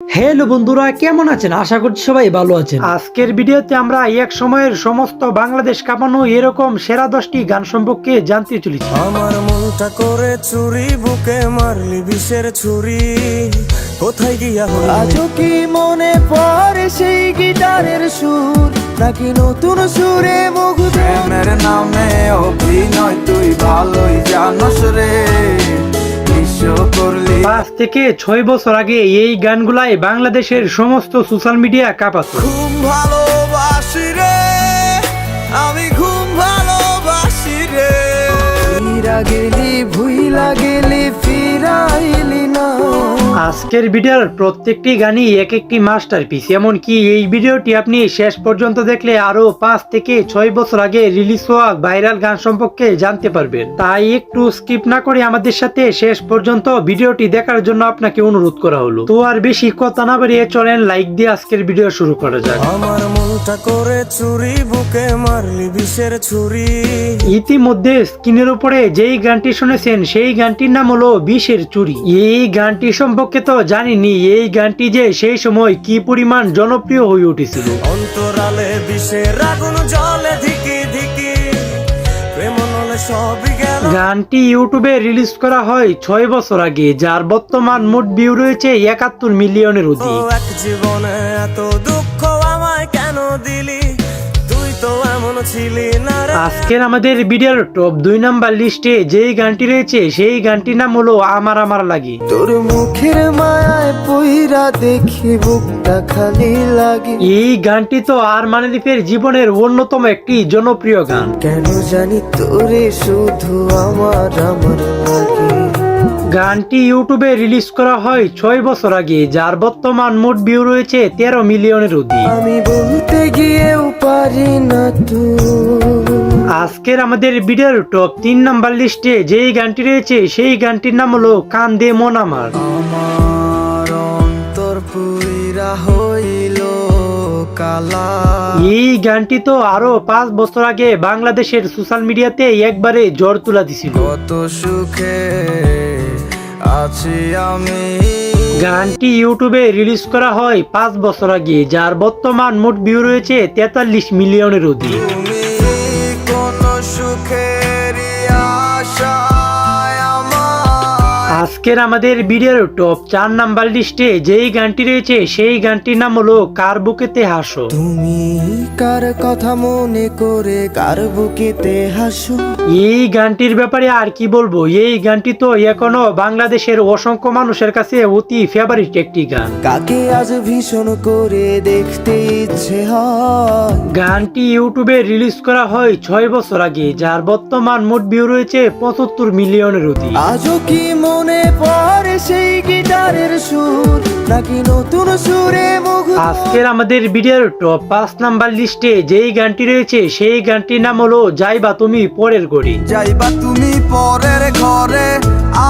Hello বন্ধুরা কেমন আছেন? আশা করছি সবাই ভালো আছেন। আজকের ভিডিওতে আমরা এক সময়ের সমস্ত বাংলাদেশ কাঁপানো এরকম সেরা দশটি গান সম্পর্কে জানতে চলেছি। আমার মনটা করে চুরি বুকে মারলি বিষের ছুরি। কোথায় গিয়া হলি? আজও কি মনে পড়ে সেই গিটারের সুর? নাকি নতুন সুরে মুগ্ধ? প্রেমের নামে অভিনয় তুই ভালোই জানস রে। পাঁচ থেকে ছয় বছর আগে এই গানগুলাই বাংলাদেশের সমস্ত সোশ্যাল মিডিয়া কাঁপাত ঘুম ভালোবাসি রে আমি ঘুম ভালোবাসি রে। ফিরা আজকের ভিডিওর প্রত্যেকটি গানই এক একটি মাস্টার মাস্টারপিস এমনকি এই ভিডিওটি আপনি শেষ পর্যন্ত দেখলে আরও পাঁচ থেকে ছয় বছর আগে রিলিজ হওয়া ভাইরাল গান সম্পর্কে জানতে পারবেন। তাই একটু স্কিপ না করে আমাদের সাথে শেষ পর্যন্ত ভিডিওটি দেখার জন্য আপনাকে অনুরোধ করা হলো। তো আর বেশি কথা না বাড়িয়ে চলেন লাইক দিয়ে আজকের ভিডিও শুরু করা যায় মনটা করে চুরি বুকে মারলি বিষের ছুরি। ইতিমধ্যে স্ক্রিনের উপরে যেই গানটি শুনেছেন সেই গানটির নাম হলো বিষের চুরি এই গানটি সম্পর্কে তো জানিনি এই গানটি যে সেই সময় কি পরিমাণ জনপ্রিয় হয়ে উঠেছিল। অন্তরালে বিষের আগুন জলে ধিকি ধিকি গানটি ইউটিউবে রিলিজ করা হয় ছয় বছর আগে যার বর্তমান মোট ভিউ রয়েছে একাত্তর মিলিয়নের অধিক। জীবনে এত দিলি আজকের আমাদের ভিডিওর টপ দুই নাম্বার লিস্টে যেই গানটি রয়েছে সেই গানটির নাম হলো আমার আমার লাগি। তোর মুখের মায়ায় পইরা দেখি বুকটা খালি লাগে। এই গানটি তো আর মানিলিফের জীবনের অন্যতম একটি জনপ্রিয় গান। কেন জানি তোরে শুধু আমার আমার লাগে। গানটি ইউটিউবে রিলিজ করা হয় ছয় বছর আগে যার বর্তমান মোট ভিউ রয়েছে তেরো মিলিয়নের অধিক। আমি বলতে গিয়েও পারি না আজকের আমাদের ভিডিওর টপ তিন নাম্বার লিস্টে যেই গানটি রয়েছে সেই গানটির নাম হলো কান দে মন আমার। হইল কালা। এই গানটি তো আরও পাঁচ বছর আগে বাংলাদেশের সোশ্যাল মিডিয়াতে একবারে জ্বর তুলা দিছিল। কত সুখে আছি আমি। গানটি ইউটিউবে রিলিজ করা হয় পাঁচ বছর আগে যার বর্তমান মোট ভিউ রয়েছে তেতাল্লিশ মিলিয়নের অধিক। আজকের আমাদের ভিডিওর টপ চার নাম্বার লিস্টে যেই গানটি রয়েছে সেই গানটির নাম হলো কার বুকেতে হাসো। তুমি কার কথা মনে করে কার বুকেতে হাসো? এই গানটির ব্যাপারে আর কি বলব? এই গানটি তো এখনও বাংলাদেশের অসংখ্য মানুষের কাছে অতি ফেভারিট একটি গান। কাকে আজ ভীষণ করে দেখতে ইচ্ছে হয়? গানটি ইউটিউবে রিলিজ করা হয় ছয় বছর আগে যার বর্তমান মোট ভিউ রয়েছে পঁচাত্তর মিলিয়নের অধিক। আজও কি মনে পড়ে সেই গিটারের সুর? নাকি নতুন সুরে আজকের আমাদের ভিডিওর টপ পাঁচ নাম্বার লিস্টে যেই গানটি রয়েছে সেই গানটির নাম হলো যাইবা তুমি পরের গড়ি যাইবা তুমি পরের ঘরে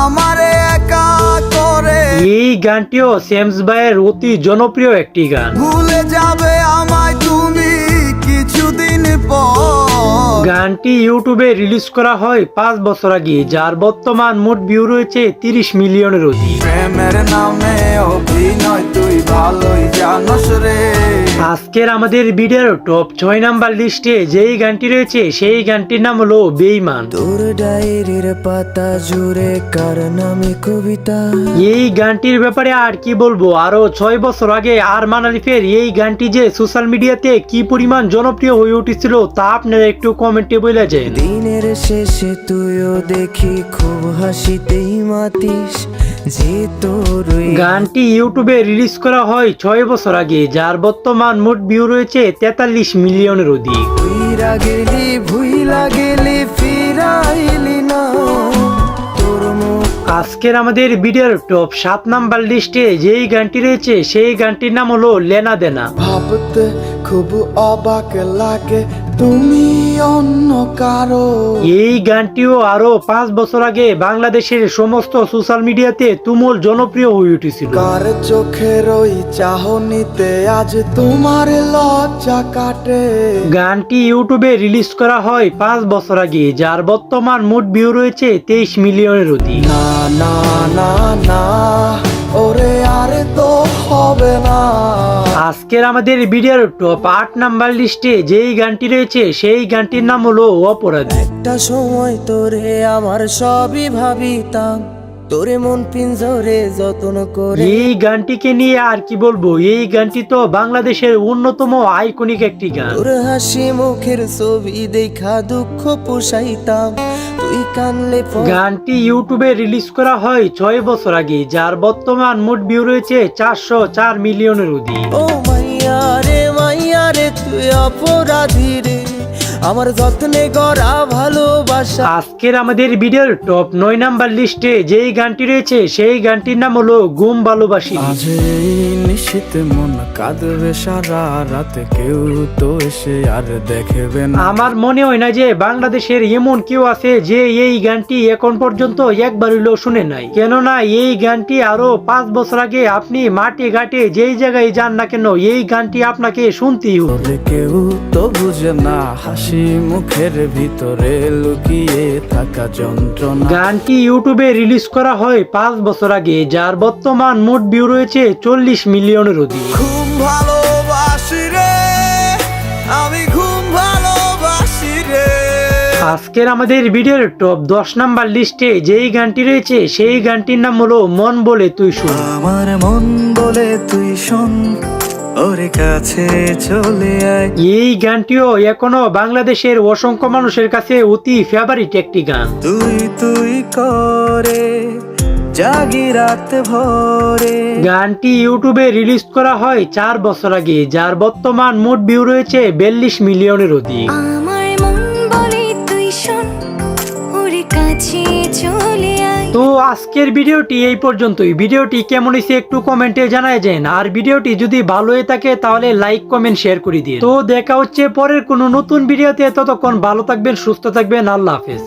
আমারে একা করে। এই গানটিও সেমস ভাইয়ের অতি জনপ্রিয় একটি গান। ভুলে যাবে গানটি ইউটিউবে রিলিজ করা হয় পাঁচ বছর আগে যার বর্তমান মোট ভিউ রয়েছে তিরিশ মিলিয়নের অধিক। আজকের আমাদের ভিডিওর টপ ছয় নাম্বার লিস্টে যেই গানটি রয়েছে সেই গানটির নাম হলো বেইমান পাতা জুড়ে কার নামে কবিতা? এই গানটির ব্যাপারে আর কি বলব আরও ছয় বছর আগে আর মানালিফের এই গানটি যে সোশ্যাল মিডিয়াতে কি পরিমাণ জনপ্রিয় হয়ে উঠেছিল তা আপনারা একটু কমেন্টে বলে যায়। দিনের শেষে তুইও দেখি খুব হাসিতেই মাতিস। যে তোর গানটি ইউটিউবে রিলিজ করা হয় ছয় বছর আগে যার বর্তমান মোট ভিউ রয়েছে তেতাল্লিশ মিলিয়নের অধিক। ভুইরা গেলি ভুইলা গেলি ফিরাইলি না। আজকের আমাদের ভিডিওর টপ সাত নাম্বার লিস্টে যেই গানটি রয়েছে সেই গানটির নাম হলো লেনা দেনা। ভাবতে খুব অবাক লাগে তুমি অন্য কারও। এই গানটিও আরও পাঁচ বছর আগে বাংলাদেশের সমস্ত সোশ্যাল মিডিয়াতে তুমুল জনপ্রিয় হয়ে উঠেছিল। কার চোখের ওই চাহনিতে আজ তোমার লজ্জা কাটে? গানটি ইউটিউবে রিলিজ করা হয় পাঁচ বছর আগে যার বর্তমান মোট ভিউ রয়েছে তেইশ মিলিয়নের অধিক। না না না না ওরে আরে তো হবে না। আজকের আমাদের ভিডিওর টপ আট নাম্বার লিস্টে যেই গানটি রয়েছে, সেই গানটির নাম হলো অপরাধী। একটা সময় তোরে আমার সবই ভাবিতাম। তোরে মন পিঞ্জরে যত্ন করে। এই গানটিকে নিয়ে আর কি বলব? এই গানটি তো বাংলাদেশের অন্যতম আইকনিক একটি গান। তোর হাসি মুখের ছবি দেখা দুঃখ পোষাইতাম। তুই কানলে গানটি ইউটিউবে রিলিজ করা হয় ছয় বছর আগে যার বর্তমান মোট ভিউ রয়েছে চারশো চার মিলিয়নের অধিক। ও মাইয়া রে মাইয়া রে তুই অপরাধী রে। আমার যত্নে গড়া ভালোবাসা। আজকের আমাদের ভিডিওর টপ নয় নাম্বার লিস্টে যেই গানটি রয়েছে সেই গানটির নাম হলো গুম ভালোবাসি। আজ নিশীত মন কাঁদবে সারা রাতে কেউ তো এসে আর দেখবে না। আমার মনে হয় না যে বাংলাদেশের এমন কেউ আছে যে এই গানটি এখন পর্যন্ত একবার হইলেও শুনে নাই। কেননা এই গানটি আরও পাঁচ বছর আগে আপনি মাঠে ঘাটে যেই জায়গায় যান না কেন এই গানটি আপনাকে শুনতেই হবে। কেউ তো বুঝে না হাসি মুখের ভিতরে লুকিয়ে থাকা যন্ত্রণা। গানটি ইউটিউবে রিলিজ করা হয়? পাঁচ বছর আগে যার বর্তমান মোট ভিউ রয়েছে চল্লিশ মিলিয়নের অধিক। ঘুম ভালোবাসি রে আমি ঘুম ভালোবাসি রে। আজকের আমাদের ভিডিওর টপ দশ নাম্বার লিস্টে যেই গানটি রয়েছে সেই গানটির নাম হলো মন বলে তুই শুন। আমার মন বলে তুই শোন। ওর কাছে চলে আয়। এই গানটিও এখনও বাংলাদেশের অসংখ্য মানুষের কাছে অতি ফেভারিট একটি গান। তুই তুই করে জাগি রাত ভরে। গানটি ইউটিউবে রিলিজ করা হয় চার বছর আগে যার বর্তমান মোট ভিউ রয়েছে বিয়াল্লিশ মিলিয়নের অধিক। তো আজকের ভিডিওটি এই পর্যন্তই। ভিডিওটি কেমন হয়েছে একটু কমেন্টে জানায় যেন। আর ভিডিওটি যদি ভালো হয়ে থাকে তাহলে লাইক, কমেন্ট, শেয়ার করে দিয়ে তো দেখা হচ্ছে পরের কোনো নতুন ভিডিওতে। ততক্ষণ ভালো থাকবেন, সুস্থ থাকবেন। আল্লাহ হাফেজ।